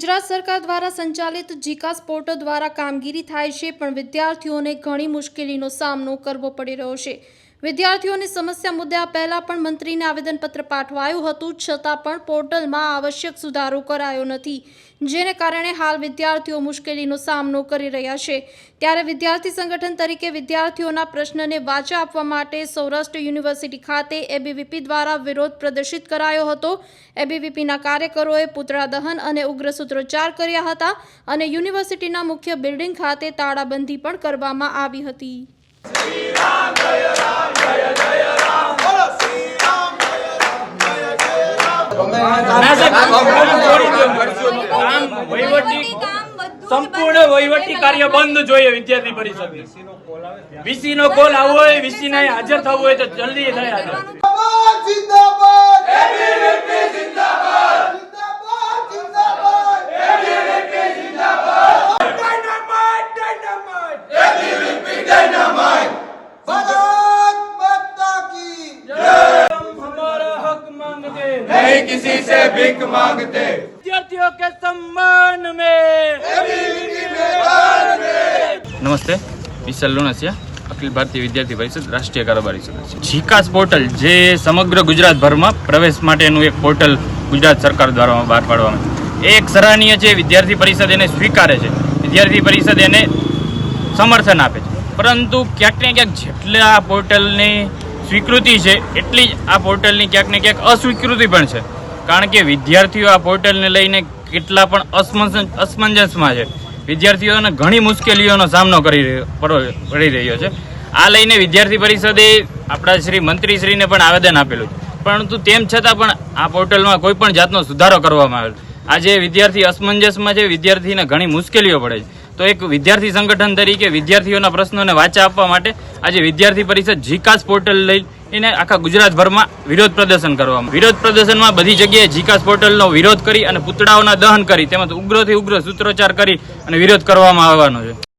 ગુજરાત સરકાર દ્વારા સંચાલિત જીકાસ પોર્ટલ દ્વારા કામગીરી થાય છે, પણ વિદ્યાર્થીઓને ઘણી મુશ્કેલીનો સામનો કરવો પડી રહ્યો છે. વિદ્યાર્થીઓની સમસ્યા મુદ્દે આ પહેલા પણ મંત્રીને આવેદનપત્ર પાઠવાયું હતું, છતાં પણ પોર્ટલમાં આવશ્યક સુધારો કરાયો નથી, જેને કારણે હાલ વિદ્યાર્થીઓ મુશ્કેલીનો સામનો કરી રહ્યા છે. ત્યારે વિદ્યાર્થી સંગઠન તરીકે વિદ્યાર્થીઓના પ્રશ્નને વાચા આપવા માટે સૌરાષ્ટ્ર યુનિવર્સિટી ખાતે એબીવીપી દ્વારા વિરોધ પ્રદર્શિત કરાયો હતો. એબીવીપીના કાર્યકરોએ પુતળા દહન અને ઉગ્ર સૂત્રોચ્ચાર કર્યા હતા અને યુનિવર્સિટીના મુખ્ય બિલ્ડિંગ ખાતે તાળાબંધી પણ કરવામાં આવી હતી. સંપૂર્ણ વહીવટી કાર્ય બંધ જોઈએ વિદ્યાર્થી પરિષદ વીસી નો કોલ આવવો હોય વીસી ને હાજર થવું હોય તો જલ્દી થાય હાજર किसी से भीख मांगते विद्यार्थियों के सम्मान में एबीवीपी मैदान में નમસ્તે વિશાલ લુણસિયા અખિલ ભારતીય વિદ્યાર્થી પરિષદ રાષ્ટ્રીય કારોબારી સદસ્ય જીકાસ પોર્ટલ જે સમગ્ર ગુજરાતભરમાં પ્રવેશ માટેનું એક પોર્ટલ ગુજરાત સરકાર દ્વારા બહાર પાડવામાં આવ્યું. એ એક સરાહનીય છે વિદ્યાર્થી પરિષદ એને સ્વીકારે છે વિદ્યાર્થી પરિષદ એને સમર્થન આપે છે પરંતુ ક્યાંક ને ક્યાંક જેટલા આ પોર્ટલની સ્વીકૃતિ છે એટલી જ આ પોર્ટલની ક્યાંક ને ક્યાંક અસ્વીકૃતિ પણ છે કારણ કે વિદ્યાર્થીઓ આ પોર્ટલને લઈને કેટલા પણ અસમંજસમાં છે. વિદ્યાર્થીઓને ઘણી મુશ્કેલીઓનો સામનો કરી રહ્યો પડી રહ્યો છે. આ લઈને વિદ્યાર્થી પરિષદે આપણા શ્રી મંત્રીશ્રીને પણ આવેદન આપેલું પરંતુ તેમ છતાં પણ આ પોર્ટલમાં કોઈ પણ જાતનો સુધારો કરવામાં આવેલો આજે વિદ્યાર્થી અસમંજસમાં છે, વિદ્યાર્થીને ઘણી મુશ્કેલીઓ પડે છે. તો એક વિદ્યાર્થી સંગઠન તરીકે વિદ્યાર્થીઓના પ્રશ્નોને વાચા આપવા માટે આજે વિદ્યાર્થી પરિષદ જીકાસ પોર્ટલ લઈને આખા ગુજરાતભરમાં વિરોધ પ્રદર્શન કરવામાં વિરોધ પ્રદર્શનમાં બધી જગ્યાએ જીકાસ પોર્ટલનો વિરોધ કરી અને પુતળાઓના દહન કરી, તેમજ ઉગ્રથી ઉગ્ર સૂત્રોચ્ચાર કરી અને વિરોધ કરવામાં આવવાનો છે.